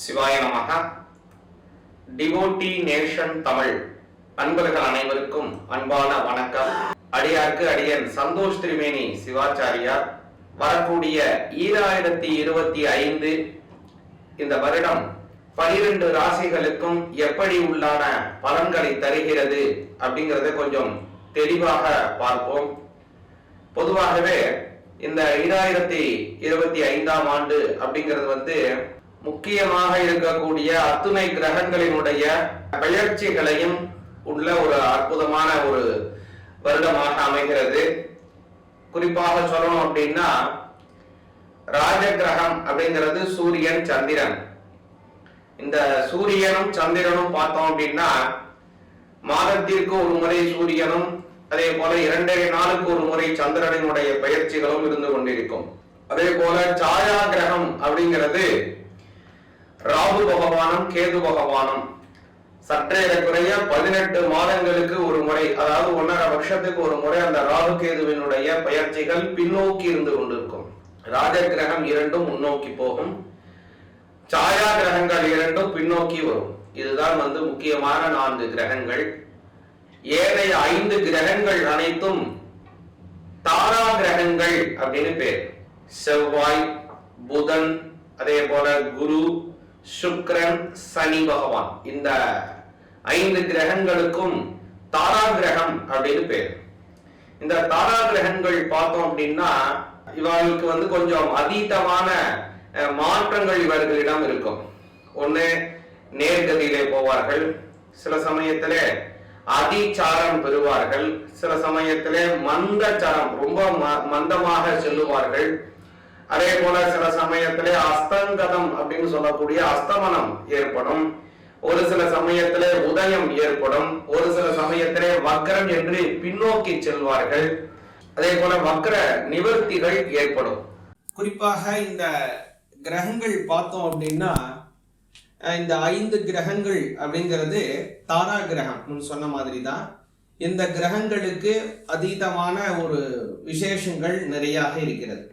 சிவாய நமக. Devotee nation Tamil. அன்பர்கள் அனைவருக்கும் அன்பான வணக்கம். அடியார்க்கு அடியன் சந்தோஷ் திரிவேணி சிவாச்சாரியார். வரக்கூடிய ஈராயிரத்தி இருபத்தி ஐந்து இந்த வருடம் பனிரெண்டு ராசிகளுக்கும் எப்படி உள்ளான பலன்களை தருகிறது அப்படிங்கறத கொஞ்சம் தெளிவாக பார்ப்போம். பொதுவாகவே இந்த ஈராயிரத்தி இருபத்தி ஐந்தாம் ஆண்டு அப்படிங்கிறது வந்து முக்கியமாக இருக்கக்கூடிய அத்துணை கிரகங்களினுடைய பெயர்ச்சிகளையும் உள்ள ஒரு அற்புதமான ஒரு வருடமாக அமைகிறது. குறிப்பாக சொல்லணும் அப்படின்னா ராஜ கிரகம் அப்படிங்கிறது சூரியன் சந்திரன். இந்த சூரியனும் சந்திரனும் பார்த்தோம் அப்படின்னா மாதத்திற்கு ஒரு முறை சூரியனும் அதே போல இரண்டரை நாளுக்கு ஒரு முறை சந்திரனினுடைய பயிற்சிகளும் இருந்து கொண்டிருக்கும். அதே போல சாயா கிரகம் அப்படிங்கிறது ராகு பகவானும் கேது பகவானும். குறைய பதினெட்டு மாதங்களுக்கு ஒரு முறை அதாவது ஒன்றரை வருஷத்துக்கு ஒரு முறை அந்த ராகு கேதுவினுடைய பயிற்சிகள் பின்னோக்கி இருந்து கொண்டிருக்கும். ராஜ கிரகம் இரண்டும் முன்னோக்கி போகும். சாயா கிரகங்கள் இரண்டும் பின்னோக்கி வரும். இதுதான் வந்து முக்கியமான நான்கு கிரகங்கள். ஏனைய ஐந்து கிரகங்கள் அனைத்தும் தாரா கிரகங்கள் அப்படின்னு பேர். செவ்வாய் புதன் அதே போல குரு சுக்ரன் சனி பகவான். இந்த ஐந்து கிரகங்களுக்கும் தாரா கிரகம் அப்படின்னு பேர். இந்த தாரா கிரகங்கள் பார்த்தோம் அப்படின்னா இவர்களுக்கு வந்து கொஞ்சம் அதீதமான அஹ், மாற்றங்கள் இவர்களிடம் இருக்கும். ஒண்ணு நேர்கதியிலே போவார்கள். சில சமயத்தில் அதிச்சாரம் பெறுவார்கள். சில சமயத்தில் மந்தச்சாரம் ரொம்ப ம- மந்தமாக செல்லுவார்கள். அதே போல சில சமயத்திலே அஸ்தங்கதம் அப்படின்னு சொல்லக்கூடிய அஸ்தமனம் ஏற்படும். ஒரு சில சமயத்திலே உதயம் ஏற்படும். ஒரு சில சமயத்திலே வக்ரம் என்று பின்னோக்கி செல்வார்கள். அதே போல வக்ர நிவர்த்திகள் ஏற்படும். குறிப்பாக இந்த கிரகங்கள் பார்த்தோம் அப்படின்னா இந்த ஐந்து கிரகங்கள் அப்படிங்கிறது தாரா கிரகம் சொன்ன மாதிரி தான் இந்த கிரகங்களுக்கு அதீதமான ஒரு விசேஷங்கள் நிறையாக இருக்கிறது.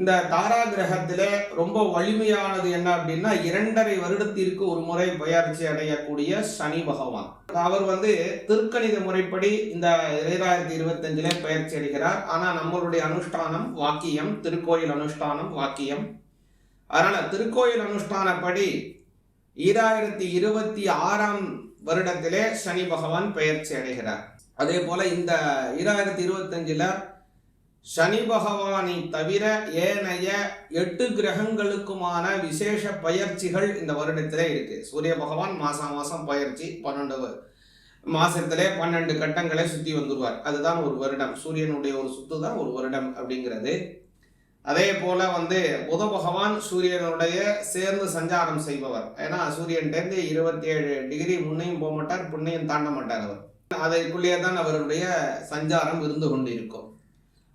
இந்த தாரா கிரகத்தில் ரொம்ப வலிமையானது என்ன அப்படின்னா இரண்டரை வருடத்திற்கு ஒரு முறை பயிற்சி அடையக்கூடிய சனி பகவான். அவர் வந்து திருக்கணித முறைப்படி இந்த இரண்டாயிரத்தி இருபத்தஞ்சிலே பயிற்சி அடைகிறார். ஆனால் நம்மளுடைய அனுஷ்டானம் வாக்கியம் திருக்கோயில் அனுஷ்டானம் வாக்கியம். அதனால் திருக்கோயில் அனுஷ்டானப்படி ஈராயிரத்தி இருபத்தி ஆறாம் வருடத்திலே சனி பகவான் பெயர்ச்சி அடைகிறார். அதே போல் இந்த ஈராயிரத்தி இருபத்தஞ்சில் சனி பகவானை தவிர ஏனைய எட்டு கிரகங்களுக்குமான விசேஷ பயிற்சிகள் இந்த வருடத்திலே இருக்கு. சூரிய பகவான் மாசம் மாசம் பயிற்சி பன்னெண்டு மாசத்திலே பன்னெண்டு கட்டங்களை சுத்தி வந்துருவார். அதுதான் ஒரு வருடம். சூரியனுடைய ஒரு சுத்து தான் ஒரு வருடம் அப்படிங்கிறது. அதே போல வந்து புத பகவான் சூரியனுடைய சேர்ந்து சஞ்சாரம் செய்பவர். ஏன்னா சூரியன்டேருந்து இருபத்தி ஏழு டிகிரி முன்னையும் போக மாட்டார் புண்ணையும் தாண்ட மாட்டார் அவர். அதற்குள்ளேயே தான் அவருடைய சஞ்சாரம் இருந்து கொண்டு இருக்கும்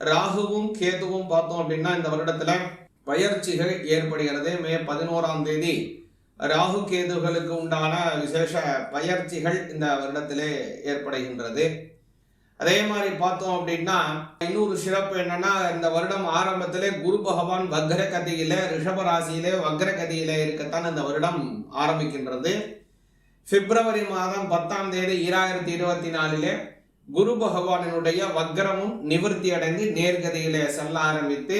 ராகுவும் கேதுவும் பார்த்தோம் அப்படின்னா இந்த வருடத்துல பயிற்சிகள் ஏற்படுகிறது. மே பதினோராம் தேதி ராகு கேதுகளுக்கு உண்டான விசேஷ பயிற்சிகள் இந்த வருடத்திலே ஏற்படுகின்றது. அதே மாதிரி பார்த்தோம் அப்படின்னா இன்னொரு சிறப்பு என்னன்னா இந்த வருடம் ஆரம்பத்திலே குரு பகவான் வக்ர கதியில ரிஷப ராசியிலே வக்ர கதியில இருக்கத்தான் இந்த வருடம் ஆரம்பிக்கின்றது. பிப்ரவரி மாதம் பத்தாம் தேதி ஈராயிரத்தி இருபத்தி நாலிலே குரு பகவானினுடைய வக்ரமும் நிவர்த்தி அடைந்து நேர்கதியிலே செல்ல ஆரம்பித்து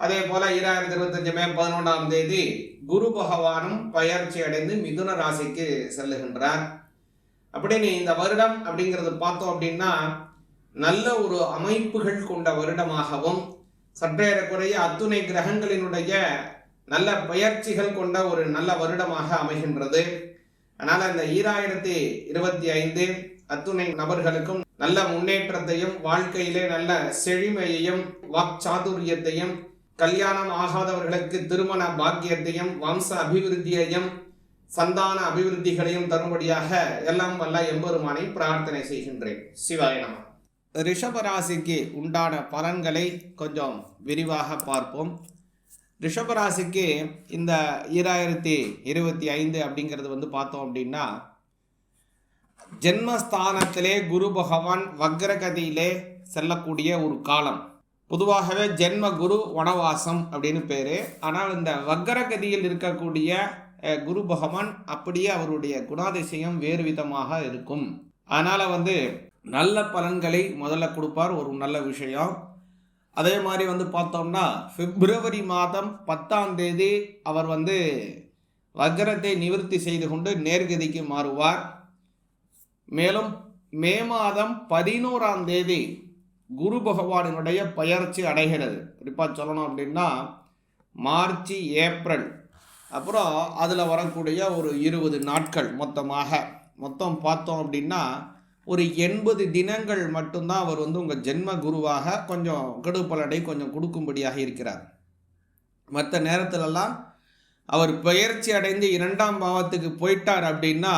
அதே போல இரண்டாயிரத்தி இருபத்தஞ்சு மே பதினொன்றாம் தேதி குரு பகவானும் பயிற்சி அடைந்து மிதுன ராசிக்கு செல்லுகின்றார். அப்படின்னு இந்த வருடம் அப்படிங்கிறது பார்த்தோம் அப்படின்னா நல்ல ஒரு அமைப்புகள் கொண்ட வருடமாகவும் சற்றேறக்குறைய அத்துணை கிரகங்களினுடைய நல்ல பயிற்சிகள் கொண்ட ஒரு நல்ல வருடமாக அமைகின்றது. அதனால் இந்த ஈராயிரத்தி இருபத்தி ஐந்து அத்துணை நபர்களுக்கும் நல்ல முன்னேற்றத்தையும் வாழ்க்கையிலே நல்ல செழுமையையும் வாக்சாதுரியத்தையும் கல்யாணம் ஆகாதவர்களுக்கு திருமண பாக்கியத்தையும் வம்ச அபிவிருத்தியையும் சந்தான அபிவிருத்திகளையும் தரும்படியாக எல்லாம் வல்ல எம்பெருமானை பிரார்த்தனை செய்கின்றேன். சிவாயனம் ரிஷபராசிக்கு உண்டான பலன்களை கொஞ்சம் விரிவாக பார்ப்போம். ரிஷபராசிக்கு இந்த ஈராயிரத்தி இருபத்தி ஐந்து அப்படிங்கிறது வந்து பார்த்தோம் அப்படின்னா ஜென்மஸ்தானத்திலே குரு பகவான் வக்ரகதியிலே செல்லக்கூடிய ஒரு காலம். பொதுவாகவே ஜென்ம குரு வனவாசம் அப்படின்னு பேர். ஆனால் இந்த வக்ரகதியில் இருக்கக்கூடிய குரு பகவான் அப்படியே அவருடைய குணாதிசயம் வேறு விதமாக இருக்கும். அதனால் வந்து நல்ல பலன்களை முதல்ல கொடுப்பார். ஒரு நல்ல விஷயம். அதே மாதிரி வந்து பார்த்தோம்னா பிப்ரவரி மாதம் பத்தாம் தேதி அவர் வந்து வக்ரத்தை நிவர்த்தி செய்து கொண்டு நேர்கதிக்கு மாறுவார். மேலும் மே மாதம் பதினோராம் தேதி குரு பகவானினுடைய பயிற்சி அடைகிறது. குறிப்பாக சொல்லணும் அப்படின்னா மார்ச் ஏப்ரல். அப்புறம் அதில் வரக்கூடிய ஒரு இருபது நாட்கள் மொத்தமாக. மொத்தம் பார்த்தோம் அப்படின்னா ஒரு எண்பது தினங்கள் மட்டும்தான் அவர் வந்து உங்கள் ஜென்ம குருவாக கொஞ்சம் கெடுப்பலடை கொஞ்சம் கொடுக்கும்படியாக இருக்கிறார். மற்ற நேரத்திலெல்லாம் அவர் பயிற்சி அடைந்து இரண்டாம் பாவத்துக்கு போயிட்டார் அப்படின்னா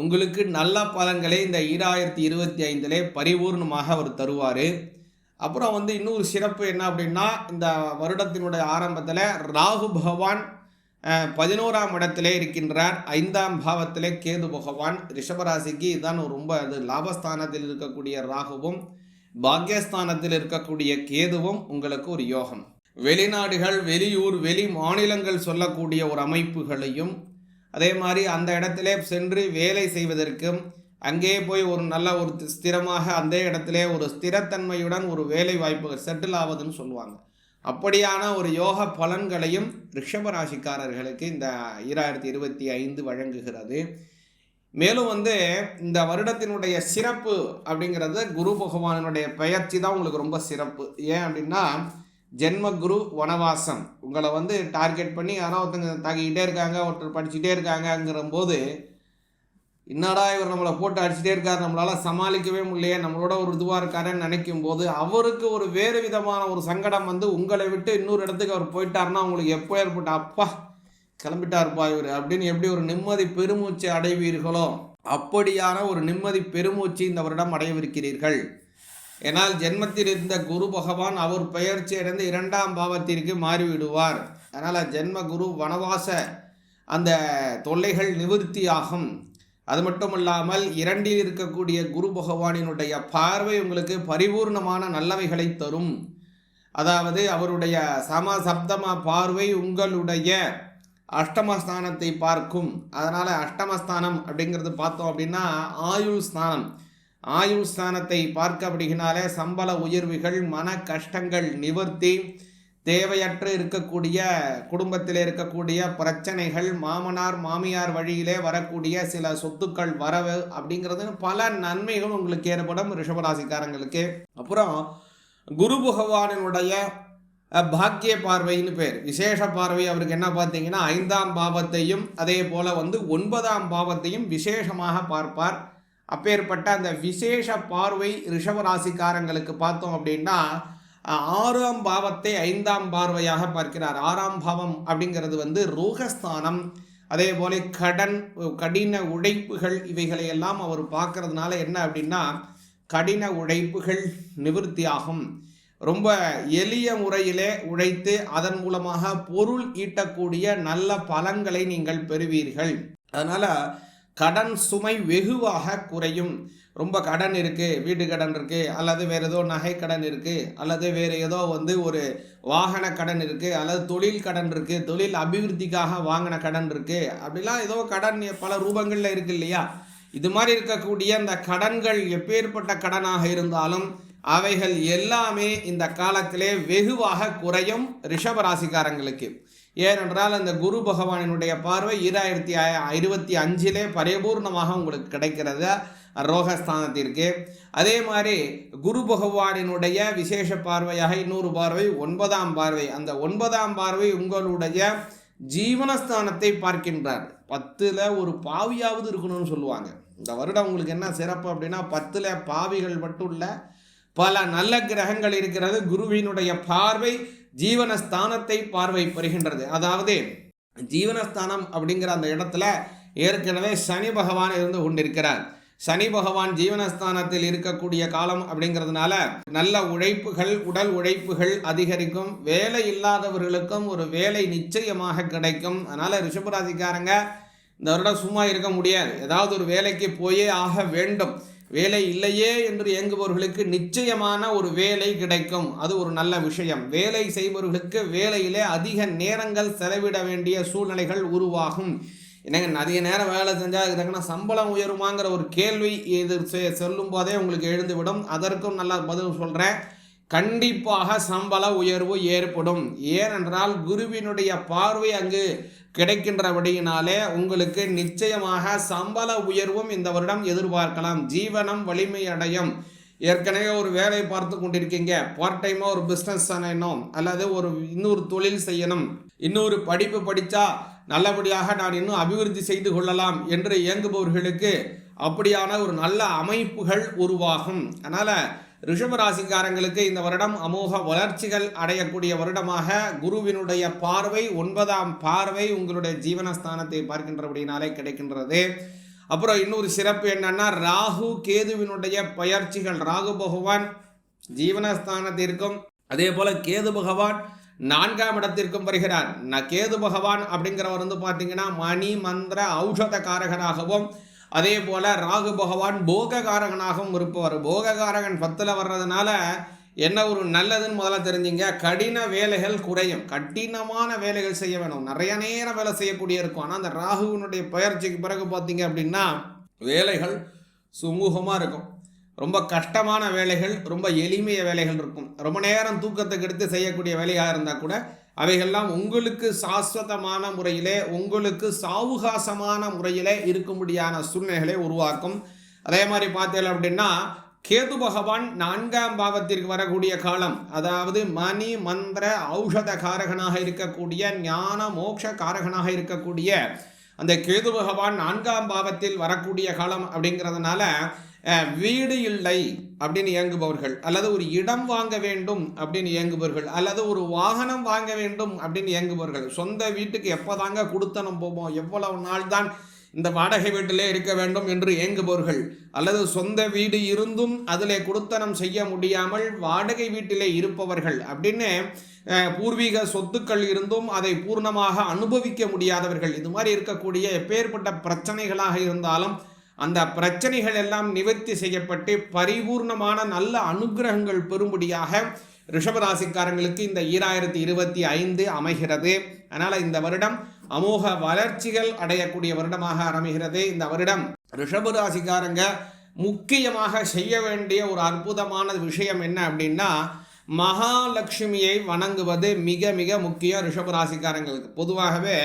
உங்களுக்கு நல்ல பலன்களை இந்த ஈராயிரத்தி இருபத்தி ஐந்திலே பரிபூர்ணமாக அவர் தருவார். அப்புறம் வந்து இன்னொரு சிறப்பு என்ன அப்படின்னா இந்த வருடத்தினுடைய ஆரம்பத்தில் ராகு பகவான் பதினோராம் இடத்திலே இருக்கின்றார். ஐந்தாம் பாவத்திலே கேது பகவான் ரிஷபராசிக்கு இதுதான் ஒரு ரொம்ப அது லாபஸ்தானத்தில் இருக்கக்கூடிய ராகுவும் பாக்யஸ்தானத்தில் இருக்கக்கூடிய கேதுவும் உங்களுக்கு ஒரு யோகம். வெளிநாடுகள் வெளியூர் வெளி மாநிலங்கள் சொல்லக்கூடிய ஒரு அமைப்புகளையும் அதே மாதிரி அந்த இடத்திலே சென்று வேலை செய்வதற்கும் அங்கே போய் ஒரு நல்ல ஒரு தி- ஸ்திரமாக அந்த இடத்திலே ஒரு ஸ்திரத்தன்மையுடன் ஒரு வேலை வாய்ப்பு செட்டில் ஆவதுன்னு சொல்லுவாங்க. அப்படியான ஒரு யோக பலன்களையும் ரிஷப ராசிக்காரர்களுக்கு இந்த ஈராயிரத்தி இருபத்தி ஐந்து வழங்குகிறது. மேலும் வந்து இந்த வருடத்தினுடைய சிறப்பு அப்படிங்கிறது குரு பகவானுடைய பெயர்ச்சி தான் உங்களுக்கு ரொம்ப சிறப்பு. ஏன் அப்படின்னா ஜென்ம குரு வனவாசம். உங்களை வந்து டார்கெட் பண்ணி யாரோ ஒருத்தங்க தாக்கிக்கிட்டே இருக்காங்க ஒருத்தர் படிச்சுட்டே இருக்காங்கங்கிற போது என்னடா இவர் நம்மளை போட்டு அடிச்சுட்டே இருக்கார் நம்மளால் சமாளிக்கவே முடியலையே நம்மளோட ஒரு இதுவாக இருக்காருன்னு நினைக்கும் போது அவருக்கு ஒரு வேறு விதமான ஒரு சங்கடம் வந்து உங்களை விட்டு இன்னொரு இடத்துக்கு அவர் போயிட்டாருன்னா உங்களுக்கு எப்போ ஏற்பட்ட அப்பா கிளம்பிட்டார்ப்பா இவர் அப்படின்னு எப்படி ஒரு நிம்மதி பெருமூச்சு அடைவீர்களோ அப்படியான ஒரு நிம்மதி பெருமூச்சு இந்த வருடம் அடையவிருக்கிறீர்கள். ஏனால் ஜென்மத்தில் இருந்த குரு பகவான் அவர் பெயர்ச்சி அடைந்து இரண்டாம் பாவத்திற்கு மாறிவிடுவார். அதனால் ஜென்ம குரு வனவாச அந்த தொல்லைகள் நிவர்த்தியாகும். அது மட்டும் இல்லாமல் இரண்டில் இருக்கக்கூடிய குரு பகவானினுடைய பார்வை உங்களுக்கு பரிபூர்ணமான நல்லவைகளை தரும். அதாவது அவருடைய சம சப்தம பார்வை உங்களுடைய அஷ்டமஸ்தானத்தை பார்க்கும். அதனால் அஷ்டமஸ்தானம் அப்படிங்கிறது பார்த்தோம் அப்படின்னா ஆயுள் ஸ்தானம் ஆயுள் ஸ்தானத்தை பார்க்க சம்பள உயர்வுகள் மன கஷ்டங்கள் நிவர்த்தி தேவையற்று இருக்கக்கூடிய குடும்பத்தில் இருக்கக்கூடிய பிரச்சனைகள் மாமனார் மாமியார் வழியிலே வரக்கூடிய சில சொத்துக்கள் வரவு அப்படிங்கிறது பல நன்மைகள் உங்களுக்கு ஏற்படும் ரிஷபராசிக்காரங்களுக்கு. அப்புறம் குரு பகவானினுடைய பாக்கிய பார்வைன்னு பேர். விசேஷ பார்வை அவருக்கு என்ன பார்த்தீங்கன்னா ஐந்தாம் பாவத்தையும் அதே போல் வந்து ஒன்பதாம் பாவத்தையும் விசேஷமாக பார்ப்பார். அப்பேற்பட்ட அந்த விசேஷ பார்வை ரிஷபராசிக்காரங்களுக்கு பார்த்தோம் அப்படின்னா ஆறாம் பாவத்தை ஐந்தாம் பார்வையாக பார்க்கிறார். ஆறாம் பாவம் அப்படிங்கிறது வந்து ரோகஸ்தானம். அதே போல கடன் கடின உழைப்புகள் இவைகளை எல்லாம் அவர் பார்க்கறதுனால என்ன அப்படின்னா கடின உழைப்புகள் நிவர்த்தியாகும். ரொம்ப எளிய முறையிலே உழைத்து அதன் மூலமாக பொருள் ஈட்டக்கூடிய நல்ல பலன்களை நீங்கள் பெறுவீர்கள். அதனால் கடன் சுமை வெகுவாக குறையும். ரொம்ப கடன் இருக்குது வீட்டு கடன் இருக்குது அல்லது வேறு ஏதோ நகை கடன் இருக்குது அல்லது வேறு ஏதோ வந்து ஒரு வாகன கடன் இருக்குது அல்லது தொழில் கடன் இருக்குது தொழில் அபிவிருத்திக்காக வாங்கின கடன் இருக்குது அப்படிலாம் ஏதோ கடன் பல ரூபங்களில் இருக்கு இல்லையா? இது மாதிரி இருக்கக்கூடிய அந்த கடன்கள் எப்பேற்பட்ட கடனாக இருந்தாலும் அவைகள் எல்லாமே இந்த காலத்திலே வெகுவாக குறையும் ரிஷபராசிக்காரங்களுக்கு ஏனென்றால் அந்த குரு பகவானினுடைய பார்வை ஈராயிரத்தி இருபத்தி அஞ்சிலே பரிபூர்ணமாக உங்களுக்கு கிடைக்கிறது ரோகஸ்தானத்திற்கு. அதே மாதிரி குரு பகவானினுடைய விசேஷ பார்வையாக இன்னொரு பார்வை ஒன்பதாம் பார்வை. அந்த ஒன்பதாம் பார்வை உங்களுடைய ஜீவனஸ்தானத்தை பார்க்கின்றார். பத்தில் ஒரு பாவியாவது இருக்கணும்னு சொல்லுவாங்க. இந்த வருடம் உங்களுக்கு என்ன சிறப்பு அப்படின்னா பத்தில் பாவிகள் மட்டும் இல்லை பல நல்ல கிரகங்கள் இருக்கிறது. குருவினுடைய பார்வை ஜீவனஸ்தானத்தை பார்வை பெறுகின்றது அதாவது ஜீவனஸ்தானம் அப்படிங்கிற அந்த இடத்துல ஏற்கனவே சனி பகவான் இருந்து கொண்டிருக்கிறார். சனி பகவான் ஜீவனஸ்தானத்தில் இருக்கக்கூடிய காலம் அப்படிங்கிறதுனால நல்ல உழைப்புகள் உடல் உழைப்புகள் அதிகரிக்கும். வேலை இல்லாதவர்களுக்கும் ஒரு வேலை நிச்சயமாக கிடைக்கும். அதனால் ரிஷபராசிக்காரங்க இந்த வருடம் சும்மா இருக்க முடியாது. ஏதாவது ஒரு வேலைக்கு போயே ஆக வேண்டும். வேலை இல்லையே என்று இயங்குபவர்களுக்கு நிச்சயமான ஒரு வேலை கிடைக்கும். அது ஒரு நல்ல விஷயம். வேலை செய்பவர்களுக்கு வேலையிலே அதிக நேரங்கள் செலவிட வேண்டிய சூழ்நிலைகள் உருவாகும். என்னங்க அதிக நேரம் வேலை செஞ்சால் அதுக்கு தக்கன சம்பளம் உயருமாங்கிற ஒரு கேள்வி இது செ- சொல்லும் போதே உங்களுக்கு எழுந்துவிடும். அதற்கும் நல்லா பதில் சொல்கிறேன் கண்டிப்பாக சம்பள உயர்வு ஏற்படும். ஏனென்றால் குருவினுடைய பார்வை அங்கு கிடைக்கின்றபடியினாலே உங்களுக்கு நிச்சயமாக சம்பள உயர்வும் இந்த வருடம் எதிர்பார்க்கலாம். ஜீவனம் வலிமை அடையும் ஏற்கனவே ஒரு வேலை பார்த்து கொண்டிருக்கீங்க. பார்ட் டைமாக ஒரு பிஸ்னஸ் செய்யணும். அல்லது ஒரு இன்னொரு தொழில் செய்யணும். இன்னொரு படிப்பு படித்தா நல்லபடியாக நான் இன்னும் அபிவிருத்தி செய்து கொள்ளலாம் என்று இயங்குபவர்களுக்கு அப்படியான ஒரு நல்ல அமைப்புகள் உருவாகும். அதனால் ரிஷபராசிக்காரங்களுக்கு இந்த வருடம் அமோக வளர்ச்சிகள் அடையக்கூடிய வருடமாக குருவினுடைய பார்வை ஒன்பதாம் பார்வை உங்களுடைய ஜீவனஸ்தானத்தை பார்க்கின்றபடினாலே கிடைக்கின்றது. அப்புறம் இன்னொரு சிறப்பு என்னன்னா ராகு கேதுவினுடைய பயிற்சிகள். ராகு பகவான் ஜீவனஸ்தானத்திற்கும் அதே போல கேது பகவான் நான்காம் இடத்திற்கும் வருகிறார். ந கேது பகவான் அப்படிங்கிறவர் வந்து பார்த்தீங்கன்னா மணி மந்திர ஔஷத காரகராகவும் அதே போல் ராகு பகவான் போககாரகனாகவும் இருப்பவர். போககாரகன் பத்தில் வர்றதுனால என்ன ஒரு நல்லதுன்னு முதல்ல தெரிஞ்சுங்க. கடின வேலைகள் குறையும். கடினமான வேலைகள் செய்ய வேணும். நிறைய நேரம் வேலை செய்யக்கூடிய இருக்கும். ஆனால் அந்த ராகுவினுடைய பயிற்சிக்கு பிறகு பார்த்தீங்க அப்படின்னா வேலைகள் சுமூகமாக இருக்கும். ரொம்ப கஷ்டமான வேலைகள் ரொம்ப எளிமைய வேலைகள் இருக்கும். ரொம்ப நேரம் தூக்கத்துக்கு எடுத்து செய்யக்கூடிய வேலையாக இருந்தால் கூட அவைகள்லாம் உங்களுக்கு சாஸ்வதமான முறையிலே உங்களுக்கு சாவுகாசமான முறையிலே இருக்கும்படியான சூழ்நிலைகளை உருவாக்கும். அதே மாதிரி பார்த்தீங்க அப்படின்னா கேது பகவான் நான்காம் பாவத்திற்கு வரக்கூடிய காலம் அதாவது மணி மந்திர ஔஷத காரகனாக இருக்கக்கூடிய ஞான மோட்ச காரகனாக இருக்கக்கூடிய அந்த கேது பகவான் நான்காம் பாவத்தில் வரக்கூடிய காலம் அப்படிங்கிறதுனால வீடு இல்லை அப்படின்னு இயங்குபவர்கள் அல்லது ஒரு இடம் வாங்க வேண்டும் அப்படின்னு இயங்குபவர்கள் அல்லது ஒரு வாகனம் வாங்க வேண்டும் அப்படின்னு இயங்குபவர்கள் சொந்த வீட்டுக்கு எப்போதாங்க கொடுத்தனம் போவோம்? எவ்வளவு நாள் தான் இந்த வாடகை வீட்டிலே இருக்க வேண்டும் என்று ஏங்குபவர்கள் அல்லது சொந்த வீடு இருந்தும் அதிலே குடுத்தனம் செய்ய முடியாமல் வாடகை வீட்டிலே இருப்பவர்கள் அப்படின்னு பூர்வீக சொத்துக்கள் இருந்தும் அதை பூர்ணமாக அனுபவிக்க முடியாதவர்கள் இது மாதிரி இருக்கக்கூடிய எப்பேற்பட்ட பிரச்சனைகளாக இருந்தாலும் அந்த பிரச்சனைகள் எல்லாம் நிவர்த்தி செய்யப்பட்டு பரிபூர்ணமான நல்ல அனுக்கிரகங்கள் பெறும்படியாக ரிஷபராசிக்காரங்களுக்கு இந்த ஈராயிரத்தி இருபத்தி ஐந்து அமைகிறது. அதனால் இந்த வருடம் அமோக வளர்ச்சிகள் அடையக்கூடிய வருடமாக அமைகிறது. இந்த வருடம் ரிஷபராசிக்காரங்க முக்கியமாக செய்ய வேண்டிய ஒரு அற்புதமான விஷயம் என்ன அப்படின்னா மகாலட்சுமியை வணங்குவது மிக மிக முக்கியம் ரிஷபராசிக்காரங்களுக்கு. பொதுவாகவே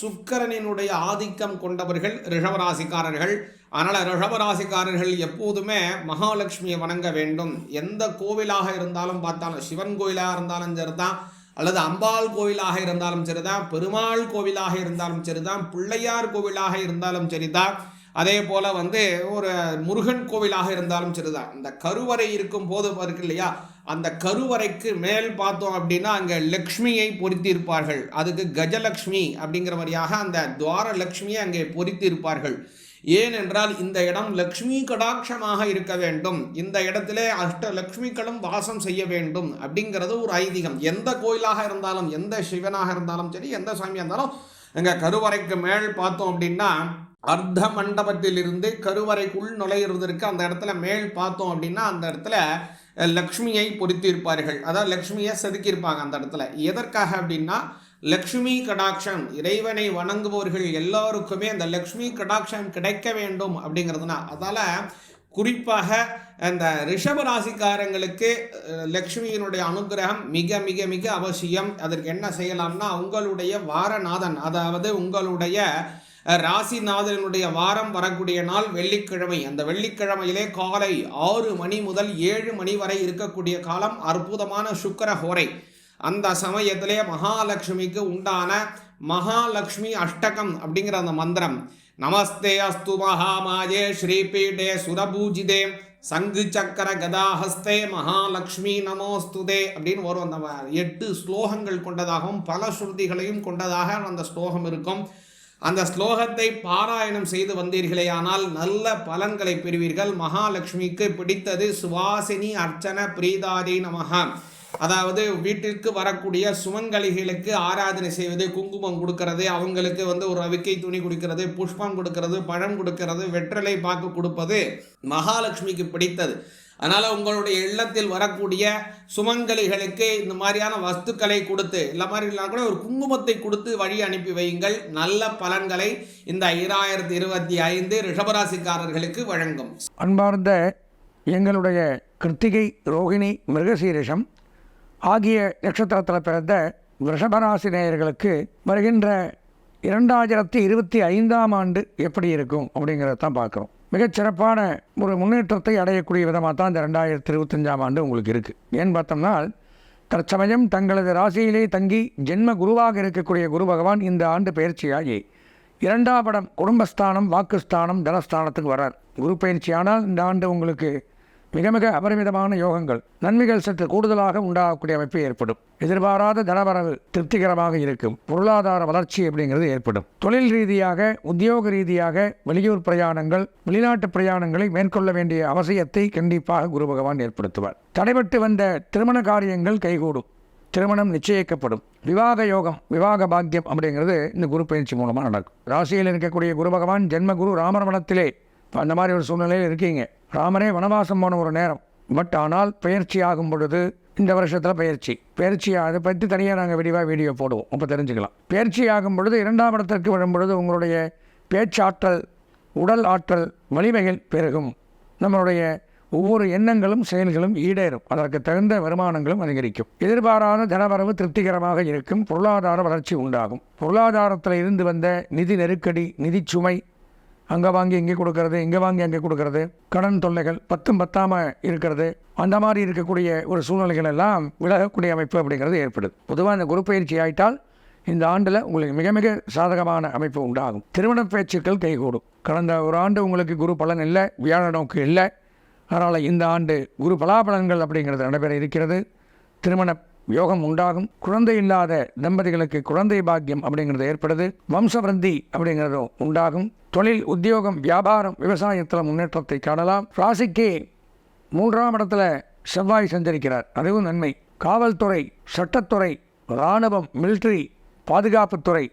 சுக்கரனினுடைய ஆதிக்கம் கொண்டவர்கள் ரிஷபராசிக்காரர்கள். அதனால் ரிஷபராசிக்காரர்கள் எப்போதுமே மகாலட்சுமியை வணங்க வேண்டும். எந்த கோவிலாக இருந்தாலும் பார்த்தாலும் சிவன் கோயிலாக இருந்தாலும் சரிதான். அல்லது அம்பாள் கோவிலாக இருந்தாலும் சரிதான். பெருமாள் கோவிலாக இருந்தாலும் சரிதான். பிள்ளையார் கோவிலாக இருந்தாலும் சரிதான். அதே போல் வந்து ஒரு முருகன் கோவிலாக இருந்தாலும் சரிதான். இந்த கருவறை இருக்கும் போது இருக்கு இல்லையா? அந்த கருவறைக்கு மேல் பார்த்தோம் அப்படின்னா அங்கே லக்ஷ்மியை பொறித்திருப்பார்கள் அதுக்கு கஜலக்ஷ்மி அப்படிங்கிற மாதிரியாக அந்த துவார லக்ஷ்மியை அங்கே பொறித்திருப்பார்கள் ஏனென்றால் இந்த இடம் லக்ஷ்மி கடாட்சமாக இருக்க வேண்டும். இந்த இடத்திலே அஷ்ட லக்ஷ்மிகளும் வாசம் செய்ய வேண்டும் அப்படிங்கிறது ஒரு ஐதீகம். எந்த கோயிலாக இருந்தாலும் எந்த சிவனாக இருந்தாலும் சரி எந்த சாமியாக இருந்தாலும் எங்க கருவறைக்கு மேல் பார்த்தோம் அப்படின்னா அர்த்த மண்டபத்திலிருந்து கருவறைக்குள் நுழையிறதற்கு அந்த இடத்துல மேல் பார்த்தோம் அப்படின்னா அந்த இடத்துல லக்ஷ்மியை பொருத்தியிருப்பார்கள். அதாவது லக்ஷ்மியை செதுக்கியிருப்பாங்க அந்த இடத்துல. எதற்காக அப்படின்னா லக்ஷ்மி கடாட்சம் இறைவனை வணங்குபவர்கள் எல்லாருக்குமே அந்த லக்ஷ்மி கடாட்சம் கிடைக்க வேண்டும் அப்படிங்கிறதுனா அதால் குறிப்பாக அந்த ரிஷப ராசிக்காரங்களுக்கு லக்ஷ்மியினுடைய அனுகிரகம் மிக மிக மிக அவசியம். அதற்கு என்ன செய்யலாம்னா உங்களுடைய வாரநாதன் அதாவது உங்களுடைய ராசிநாதனுடைய வாரம் வரக்கூடிய நாள் வெள்ளிக்கிழமை. அந்த வெள்ளிக்கிழமையிலே காலை ஆறு மணி முதல் ஏழு மணி வரை இருக்கக்கூடிய காலம் அற்புதமான சுக்கர ஹோரை. அந்த சமயத்திலே மகாலட்சுமிக்கு உண்டான மகாலட்சுமி அஷ்டகம் அப்படிங்கிற அந்த மந்திரம். நமஸ்தே அஸ்து மகாமாயே ஸ்ரீபீடே சுரபூஜிதே. சங்கு சக்கர கதாஹஸ்தே மகாலட்சுமி நமோஸ்துதே அப்படின்னு வரும். அந்த எட்டு ஸ்லோகங்கள் கொண்டதாகவும் பல ஸ்ருதிகளையும் கொண்டதாக அந்த ஸ்லோகம் இருக்கும். அந்த ஸ்லோகத்தை பாராயணம் செய்து வந்தீர்களே ஆனால் நல்ல பலன்களை பெறுவீர்கள். மகாலட்சுமிக்கு பிடித்தது சுவாசினி அர்ச்சன பிரீதாரி நமகா அதாவது வீட்டிற்கு வரக்கூடிய சுமங்கலிகளுக்கு ஆராதனை செய்வது குங்குமம் கொடுக்கறது அவங்களுக்கு வந்து ஒரு அவிக்கை துணி கொடுக்கிறது புஷ்பம் கொடுக்கறது பழம் கொடுக்கறது வெற்றிலை பாக்கு கொடுப்பது மகாலட்சுமிக்கு பிடித்தது. அதனால் உங்களுடைய இல்லத்தில் வரக்கூடிய சுமங்கலிகளுக்கு இந்த மாதிரியான வஸ்துக்களை கொடுத்து இல்லை மாதிரி இல்லைனா கூட ஒரு குங்குமத்தை கொடுத்து வழி அனுப்பி வையுங்கள். நல்ல பலன்களை இந்த இராயிரத்தி இருபத்தி ஐந்து ரிஷபராசிக்காரர்களுக்கு வழங்கும். அன்பார்ந்த எங்களுடைய கிருத்திகை ரோகிணி மிருகசீரிஷம் ஆகிய நட்சத்திரத்தில் பிறந்த ரிஷபராசி நேயர்களுக்கு வருகின்ற இரண்டாயிரத்தி இருபத்தி ஐந்தாம் ஆண்டு எப்படி இருக்கும் அப்படிங்கிறத தான் பார்க்குறோம். மிகச்சிறப்பான ஒரு முன்னேற்றத்தை அடையக்கூடிய விதமாக தான் இந்த ரெண்டாயிரத்தி இருபத்தஞ்சாம் ஆண்டு உங்களுக்கு இருக்குது ஏன்னு பார்த்தோம்னா தற்சமயம் தங்களது ராசியிலே தங்கி ஜென்ம குருவாக இருக்கக்கூடிய குரு பகவான் இந்த ஆண்டு பயிற்சியாகி இரண்டாம் படம் குடும்பஸ்தானம் வாக்குஸ்தானம் தனஸ்தானத்துக்கு வரார் குரு பயிற்சியானால் இந்த ஆண்டு உங்களுக்கு மிக மிக அபரிமிதமான யோகங்கள் நன்மைகள் சற்று கூடுதலாக உண்டாகக்கூடிய அமைப்பு ஏற்படும். எதிர்பாராத தனவரவு திருப்திகரமாக இருக்கும். பொருளாதார வளர்ச்சி அப்படிங்கிறது ஏற்படும். தொழில் ரீதியாக உத்தியோக ரீதியாக வெளியூர் பிரயாணங்கள் வெளிநாட்டு பிரயாணங்களை மேற்கொள்ள வேண்டிய அவசியத்தை கண்டிப்பாக குரு பகவான் ஏற்படுத்துவார். தடைபட்டு வந்த திருமண காரியங்கள் கைகூடும். திருமணம் நிச்சயிக்கப்படும். விவாக யோகம் விவாக பாக்கியம் அப்படிங்கிறது இந்த குரு பயிற்சி மூலமாக நடக்கும். ராசியில் இருக்கக்கூடிய குரு பகவான் ஜென்மகுரு ராமர் வனத்திலே இப்போ அந்த மாதிரி ஒரு சூழ்நிலையில் இருக்கீங்க. ராமரே வனவாசம் போன ஒரு நேரம். பட் ஆனால் பயிற்சி ஆகும் பொழுது இந்த வருஷத்தில் பயிற்சி. பயிற்சி அதை பற்றி தனியாக நாங்கள் விரிவாக வீடியோ போடுவோம். அப்போ தெரிஞ்சுக்கலாம். பயிற்சி ஆகும் பொழுது இரண்டாம் இடத்திற்கு வரும் பொழுது உங்களுடைய பேச்சாற்றல் உடல் ஆற்றல் வலிமைகள் பெருகும். நம்மளுடைய ஒவ்வொரு எண்ணங்களும் செயல்களும் ஈடேறும். அதற்கு தகுந்த வருமானங்களும் அதிகரிக்கும். எதிர்பாராத தனவரவு திருப்திகரமாக இருக்கும். பொருளாதார வளர்ச்சி உண்டாகும். பொருளாதாரத்தில் இருந்து வந்த நிதி நெருக்கடி நிதிச் சுமை அங்கே வாங்கி இங்கே கொடுக்கறது இங்கே வாங்கி அங்கே கொடுக்கறது கடன் தொல்லைகள் பத்தும் பத்தாமல் இருக்கிறது அந்த மாதிரி இருக்கக்கூடிய ஒரு சூழ்நிலைகள் எல்லாம் விலகக்கூடிய அமைப்பு அப்படிங்கிறது ஏற்படுது. பொதுவாக இந்த குரு பயிற்சி ஆயிட்டால் இந்த ஆண்டில் உங்களுக்கு மிக மிக சாதகமான அமைப்பு உண்டாகும். திருமண பேச்சுக்கள் கைகூடும். கடந்த ஒரு ஆண்டு உங்களுக்கு குரு பலன் இல்லை வியாழ நோக்கு இல்லை. அதனால் இந்த ஆண்டு குரு பலாபலன்கள் அப்படிங்கிறது நடைபெற இருக்கிறது. திருமண யோகம் உண்டாகும். குழந்தை இல்லாத தம்பதிகளுக்கு குழந்தை பாக்கியம் அப்படிங்கிறது ஏற்படுது. வம்சவருந்தி அப்படிங்கிறதும் உண்டாகும். தொழில் உத்தியோகம் வியாபாரம் விவசாயத்தில் முன்னேற்றத்தை காணலாம். ராசிக்கு மூன்றாம் இடத்துல செவ்வாய் சஞ்சரிக்கிறார். அதுவும் நன்மை. காவல்துறை சட்டத்துறை இராணுவம் மிலிட்ரி பாதுகாப்புத்துறை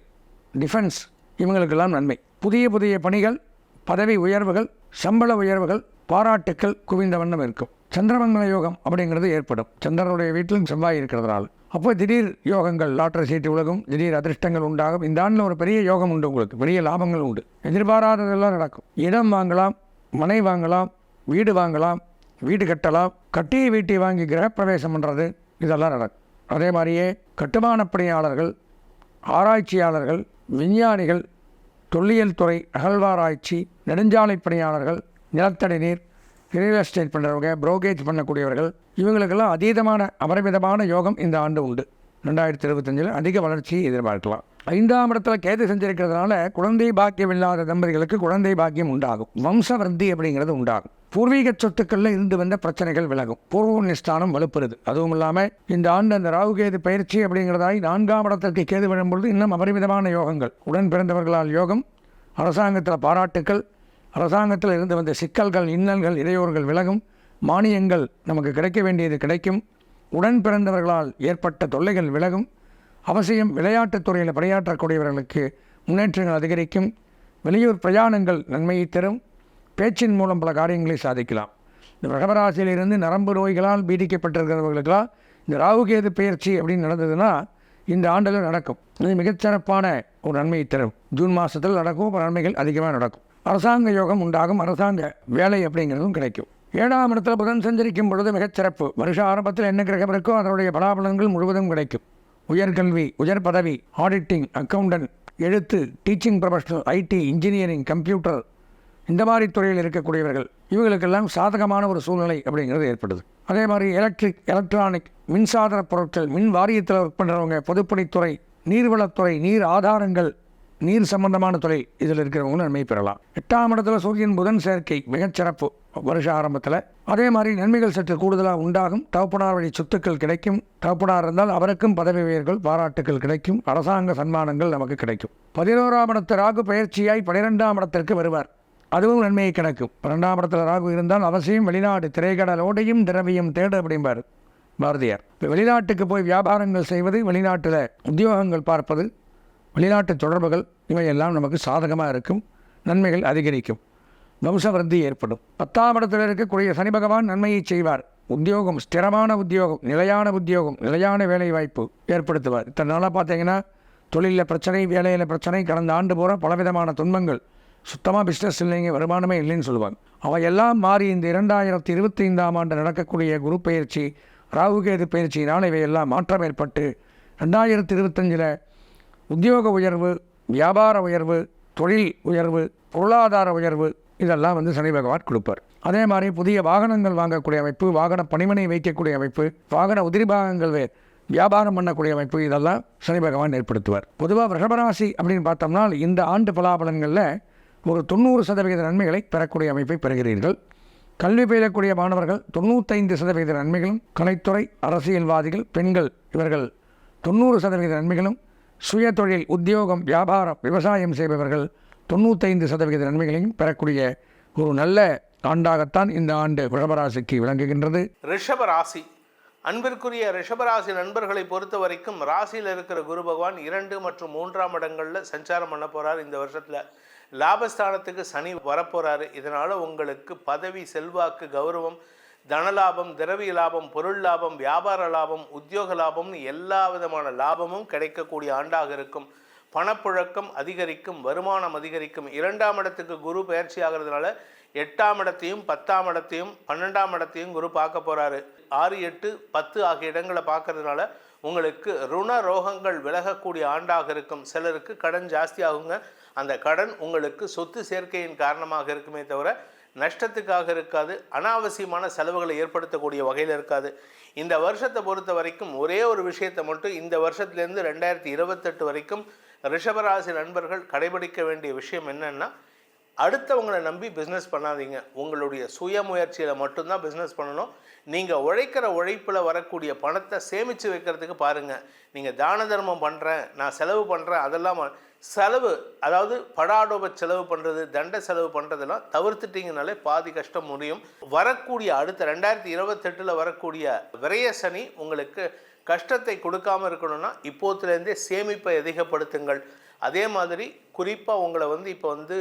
டிஃபென்ஸ் இவங்களுக்கெல்லாம் நன்மை. புதிய புதிய பணிகள் பதவி உயர்வுகள் சம்பள உயர்வுகள் பாராட்டுக்கள் குவிந்த வண்ணம் இருக்கும். சந்திரமங்கல யோகம் அப்படிங்கிறது ஏற்படும். சந்திரனுடைய வீட்டிலும் செவ்வாய் இருக்கிறதுனால அப்போ திடீர் யோகங்கள் லாட்டரி சீட்டு உலகம் திடீர் அதிர்ஷ்டங்கள் உண்டாகும். இந்த ஆண்டில் ஒரு பெரிய யோகம் உண்டு உங்களுக்கு. பெரிய லாபங்கள் உண்டு. எதிர்பாராததெல்லாம் நடக்கும். இடம் வாங்கலாம் மனை வாங்கலாம் வீடு வாங்கலாம் வீடு கட்டலாம். கட்டிய வீட்டை வாங்கி கிரகப்பிரவேசம் பண்ணுறது இதெல்லாம் நடக்கும். அதே மாதிரியே கட்டுமானப் பணியாளர்கள் ஆராய்ச்சியாளர்கள் விஞ்ஞானிகள் தொல்லியல் துறை அகழ்வாராய்ச்சி நெடுஞ்சாலை பணியாளர்கள் நிலத்தடி நீர் ரியல் எஸ்டேட் பண்ணுறவங்க ப்ரோக்கேஜ் பண்ணக்கூடியவர்கள் இவங்களுக்கெல்லாம் அதீதமான அபரிமிதமான யோகம் இந்த ஆண்டு உண்டு. ரெண்டாயிரத்தி இருபத்தஞ்சில் அதிக வளர்ச்சியை எதிர்பார்க்கலாம். ஐந்தாம் இடத்துல கேது செஞ்சிருக்கிறதுனால குழந்தை பாக்கியம் இல்லாத தம்பதிகளுக்கு குழந்தை பாக்கியம் உண்டாகும். வம்சவர்த்தி அப்படிங்கிறது உண்டாகும். பூர்வீக சொத்துக்களில் இருந்து வந்த பிரச்சனைகள் விலகும். பூர்வ நிஸ்தானம் வலுப்புறது. அதுவும் இல்லாமல் இந்த ஆண்டு அந்த ராகு கேது பயிற்சி அப்படிங்கிறதாய் நான்காம் இடத்திற்கு கேது விழும்பொழுது இன்னும் அபரிமிதமான யோகங்கள். உடன் பிறந்தவர்களால் யோகம் அரசாங்கத்தில் பாராட்டுக்கள் அரசாங்கத்தில் இருந்து வந்த சிக்கல்கள் இன்னல்கள் இடையூறுகள் விலகும். மானியங்கள் நமக்கு கிடைக்க வேண்டியது கிடைக்கும். உடன் பிறந்தவர்களால் ஏற்பட்ட தொல்லைகள் விலகும். அவசியம் விளையாட்டுத் துறையில் பணியாற்றக்கூடியவர்களுக்கு முன்னேற்றங்கள் அதிகரிக்கும். வெளியூர் பிரயாணங்கள் நன்மையை தரும். பேச்சின் மூலம் பல காரியங்களை சாதிக்கலாம். இந்த மகராசியிலிருந்து நரம்பு நோய்களால் பீடிக்கப்பட்டிருக்கிறவர்களுக்கெல்லாம் இந்த ராகுகேது பயிற்சி அப்படின்னு நடந்ததுன்னா இந்த ஆண்டில் நடக்கும். இது மிகச்சிறப்பான ஒரு நன்மையை தரும். ஜூன் மாதத்தில் நடக்கும். பல நன்மைகள் அதிகமாக நடக்கும். அரசாங்க யோகம் உண்டாகும். அரசாங்க வேலை அப்படிங்கிறதும் கிடைக்கும். ஏழாம் இடத்துல புதன் சஞ்சரிக்கும் பொழுது மிகச்சிறப்பு வருஷ ஆரம்பத்தில் என்ன கிரகம் இருக்கோ அதனுடைய பலாபலன்கள் முழுவதும் கிடைக்கும். உயர்கல்வி உயர் பதவி ஆடிட்டிங் அக்கௌண்டன்ட் எழுத்து teaching professional IT engineering computer இந்த மாதிரி துறையில் இருக்கக்கூடியவர்கள் இவங்களுக்கெல்லாம் சாதகமான ஒரு சூழ்நிலை அப்படிங்கிறது ஏற்படுது. அதே மாதிரி எலக்ட்ரிக் எலக்ட்ரானிக் மின்சாதன பொருட்கள் மின் வாரியத்தில் ஒர்க் பண்ணுறவங்க பொதுப்பணித்துறை நீர்வளத்துறை நீர் ஆதாரங்கள் நீர் சம்பந்தமான துறை இதில் இருக்கிறவங்களும் நன்மை பெறலாம். எட்டாம் இடத்துல சூரியன் புதன் சேர்க்கை மிகச்சிறப்பு வருஷ ஆரம்பத்தில் அதே மாதிரி நன்மைகள் சற்று கூடுதலாக உண்டாகும். தகப்பனார் வழி சொத்துக்கள் கிடைக்கும். தகப்பனார் இருந்தால் அவருக்கும் பதவி உயர்கள் பாராட்டுகள் கிடைக்கும். அரசாங்க சன்மானங்கள் நமக்கு கிடைக்கும். பதினோராம் இடத்து ராகு பயிற்சியாய் பனிரெண்டாம் இடத்திற்கு வருவார். அதுவும் நன்மையை கிடைக்கும். பன்னெண்டாம் இடத்துல ராகு இருந்தால் அவசியம் வெளிநாடு திரைக்கடலோடையும் திரவியம் தேட அப்படிம்பார் பாரதியார். இப்போ வெளிநாட்டுக்கு போய் வியாபாரங்கள் செய்வது வெளிநாட்டில் உத்தியோகங்கள் பார்ப்பது வெளிநாட்டு தொடர்புகள் இவையெல்லாம் நமக்கு சாதகமாக இருக்கும் நன்மைகள் அதிகரிக்கும். வம்சவருத்தி ஏற்படும். பத்தாம் இடத்தில் இருக்கக்கூடிய சனி பகவான் நன்மையை செய்வார். உத்தியோகம் ஸ்திரமான உத்தியோகம் நிலையான உத்தியோகம் நிலையான வேலை வாய்ப்பு ஏற்படுத்துவார். இத்தனை நாளாக பார்த்தீங்கன்னா தொழிலில் பிரச்சனை வேலையில் பிரச்சனை கடந்த ஆண்டு பூரா பலவிதமான துன்பங்கள். சுத்தமாக பிஸ்னஸ் இல்லைங்க வருமானமே இல்லைன்னு சொல்லுவாங்க. அவையெல்லாம் மாறி இந்த இரண்டாயிரத்தி இருபத்தி ஐந்தாம் ஆண்டு நடக்கக்கூடிய குரு பயிற்சி ராகுகேது பயிற்சியினால் இவையெல்லாம் மாற்றம் ஏற்பட்டு ரெண்டாயிரத்தி இருபத்தஞ்சில் உத்தியோக உயர்வு வியாபார உயர்வு தொழில் உயர்வு பொருளாதார உயர்வு இதெல்லாம் வந்து சனி பகவான் கொடுப்பார். அதே மாதிரி புதிய வாகனங்கள் வாங்கக்கூடிய அமைப்பு வாகன பணிமனை வைக்கக்கூடிய அமைப்பு வாகன உதிரி பாகங்கள் வியாபாரம் பண்ணக்கூடிய அமைப்பு இதெல்லாம் சனி பகவான் ஏற்படுத்துவார். பொதுவாக ரிஷபராசி அப்படின்னு பார்த்தோம்னா இந்த ஆண்டு பலாபலன்களில் ஒரு தொண்ணூறு சதவிகித நன்மைகளை பெறக்கூடிய அமைப்பை பெறுகிறீர்கள். கல்வி பயிலக்கூடிய மாணவர்கள் தொண்ணூத்தைந்து சதவிகித நன்மைகளும் கலைத்துறை அரசியல்வாதிகள் பெண்கள் இவர்கள் தொண்ணூறு சதவிகித நன்மைகளும் சுயதொழில் உத்தியோகம் வியாபாரம் விவசாயம் செய்பவர்கள் தொண்ணூத்தைந்து சதவிகித நன்மைகளையும் பெறக்கூடிய ஒரு நல்ல ஆண்டாகத்தான் இந்த ஆண்டு ரிஷபராசிக்கு விளங்குகின்றது. ரிஷபராசி. அன்பிற்குரிய ரிஷபராசி நண்பர்களை பொறுத்த வரைக்கும் ராசியில் இருக்கிற குரு பகவான் இரண்டு மற்றும் மூன்றாம் இடங்களில் சஞ்சாரம் பண்ண போகிறார் இந்த வருஷத்தில் லாபஸ்தானத்துக்கு சனி வரப்போகிறாரு இதனால் உங்களுக்கு பதவி செல்வாக்கு கௌரவம் தனலாபம் திரவிய லாபம் பொருள் லாபம் வியாபார லாபம் உத்தியோக லாபம்னு எல்லா விதமான லாபமும் கிடைக்கக்கூடிய ஆண்டாக இருக்கும். பணப்புழக்கம் அதிகரிக்கும் வருமானம் அதிகரிக்கும். இரண்டாம் இடத்துக்கு குரு பயிற்சி ஆகிறதுனால எட்டாம் இடத்தையும் பத்தாம் இடத்தையும் பன்னெண்டாம் இடத்தையும் குரு பார்க்க போகிறாரு ஆறு எட்டு பத்து ஆகிய இடங்களை பார்க்கறதுனால உங்களுக்கு ருண ரோகங்கள் விலகக்கூடிய ஆண்டாக இருக்கும். சிலருக்கு கடன் ஜாஸ்தி ஆகுங்க. அந்த கடன் உங்களுக்கு சொத்து சேர்க்கையின் காரணமாக இருக்குமே தவிர நஷ்டத்துக்காக இருக்காது அனாவசியமான செலவுகளை ஏற்படுத்தக்கூடிய வகையில் இருக்காது. இந்த வருஷத்தை பொறுத்த வரைக்கும் ஒரே ஒரு விஷயத்தை மட்டும் இந்த வருஷத்துலேருந்து ரெண்டாயிரத்தி இருபத்தெட்டு வரைக்கும் ரிஷபராசி நண்பர்கள் கடைபிடிக்க வேண்டிய விஷயம் என்னன்னா அடுத்தவங்களை நம்பி பிஸ்னஸ் பண்ணாதீங்க. உங்களுடைய சுய முயற்சியில் மட்டும்தான் பிஸ்னஸ் பண்ணணும். நீங்கள் உழைக்கிற உழைப்பில் வரக்கூடிய பணத்தை சேமித்து வைக்கிறதுக்கு பாருங்கள் நீங்கள் தான தர்மம் பண்ணுறேன் நான் செலவு பண்ணுறேன் அதெல்லாம் செலவு அதாவது படாடோப செலவு பண்ணுறது தண்ட செலவு பண்ணுறதெல்லாம் தவிர்த்துட்டிங்கனாலே பாதி கஷ்டம் முடியும். வரக்கூடிய அடுத்த ரெண்டாயிரத்தி இருபத்தெட்டில் வரக்கூடிய விரய சனி உங்களுக்கு கஷ்டத்தை கொடுக்காம இருக்கணும்னா இப்போத்துலேருந்தே சேமிப்பை அதிகப்படுத்துங்கள். அதே மாதிரி குறிப்பாக உங்களை வந்து இப்போ வந்து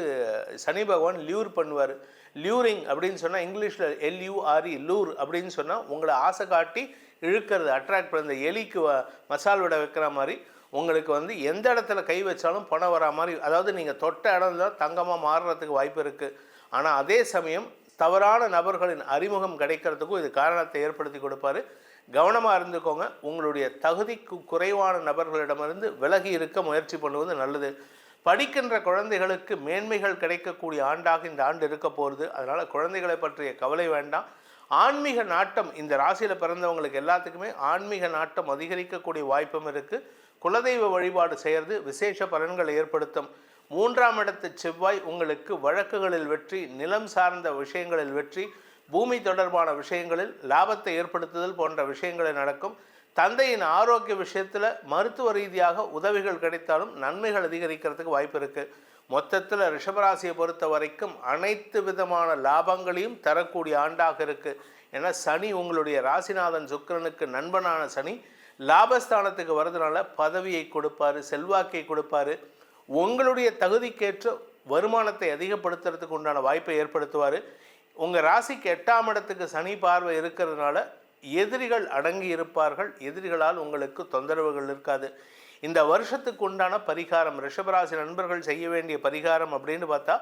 சனி பகவான் லியூர் பண்ணுவார். லியூரிங் அப்படின்னு சொன்னால் இங்கிலீஷில் எல்யூஆர்இ லூர் அப்படின்னு சொன்னால் உங்களை ஆசை காட்டி இழுக்கிறது அட்ராக்ட் பண்ண இந்த எலிக்கு வ- மசால் விட வைக்கிற மாதிரி உங்களுக்கு வந்து எந்த இடத்துல கை வச்சாலும் பணம் வரா மாதிரி அதாவது நீங்கள் தொட்ட இடம் தான் தங்கமாக மாறுறதுக்கு வாய்ப்பு இருக்குது ஆனால் அதே சமயம் தவறான நபர்களின் அறிமுகம் கிடைக்கிறதுக்கும் இது காரணத்தை ஏற்படுத்தி கொடுப்பாரு. கவனமாக இருந்துக்கோங்க. உங்களுடைய தகுதிக்கு குறைவான நபர்களிடமிருந்து விலகி இருக்க முயற்சி பண்ணுவது நல்லது. படிக்கின்ற குழந்தைகளுக்கு மேன்மைகள் கிடைக்கக்கூடிய ஆண்டாக இந்த ஆண்டு இருக்க போகிறது அதனால் குழந்தைகளை பற்றிய கவலை வேண்டாம். ஆன்மீக நாட்டம் இந்த ராசியில் பிறந்தவங்களுக்கு எல்லாத்துக்குமே ஆன்மீக நாட்டம் அதிகரிக்கக்கூடிய வாய்ப்பும் இருக்குது குலதெய்வ வழிபாடு செய்கிறது விசேஷ பலன்களை ஏற்படுத்தும். மூன்றாம் இடத்து செவ்வாய் உங்களுக்கு வழக்குகளில் வெற்றி நிலம் சார்ந்த விஷயங்களில் வெற்றி பூமி தொடர்பான விஷயங்களில் லாபத்தை ஏற்படுத்துதல் போன்ற விஷயங்களை நடக்கும். தந்தையின் ஆரோக்கிய விஷயத்தில் மருத்துவ ரீதியாக உதவிகள் கிடைத்தாலும் நன்மைகள் அதிகரிக்கிறதுக்கு வாய்ப்பு இருக்குது மொத்தத்தில் ரிஷபராசியை பொறுத்த வரைக்கும் அனைத்து விதமான லாபங்களையும் தரக்கூடிய ஆண்டாக இருக்குது ஏன்னா சனி உங்களுடைய ராசிநாதன் சுக்கிரனுக்கு நண்பனான சனி லாபஸ்தானத்துக்கு வரதுனால பதவியை கொடுப்பாரு செல்வாக்கை கொடுப்பாரு. உங்களுடைய தகுதிக்கேற்ற வருமானத்தை அதிகப்படுத்துறதுக்கு உண்டான வாய்ப்பை ஏற்படுத்துவார். உங்கள் ராசிக்கு எட்டாம் இடத்துக்கு சனி பார்வை இருக்கிறதுனால எதிரிகள் அடங்கி இருப்பார்கள். எதிரிகளால் உங்களுக்கு தொந்தரவுகள் இருக்காது. இந்த வருஷத்துக்கு உண்டான பரிகாரம் ரிஷபராசி நண்பர்கள் செய்ய வேண்டிய பரிகாரம் அப்படின்னு பார்த்தா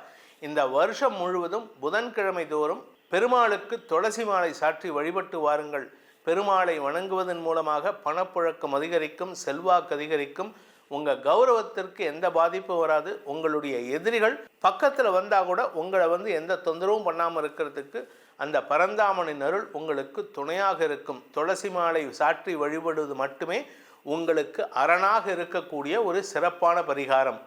இந்த வருஷம் முழுவதும் புதன்கிழமை தோறும் பெருமாளுக்கு துளசி மாலை சாற்றி வழிபட்டு வாருங்கள். பெருமாளை வணங்குவதன் மூலமாக பணப்புழக்கம் அதிகரிக்கும் செல்வாக்கு அதிகரிக்கும். உங்கள் கௌரவத்திற்கு எந்த பாதிப்பும் வராது. உங்களுடைய எதிரிகள் பக்கத்தில் வந்தால் கூட உங்களை வந்து எந்த தொந்தரவும் பண்ணாமல் இருக்கிறதுக்கு அந்த பரந்தாமனின் அருள் உங்களுக்கு துணையாக இருக்கும். துளசி மாலை சாற்றி வழிபடுவது மட்டுமே உங்களுக்கு அரணாக இருக்கக்கூடிய ஒரு சிறப்பான பரிகாரம்.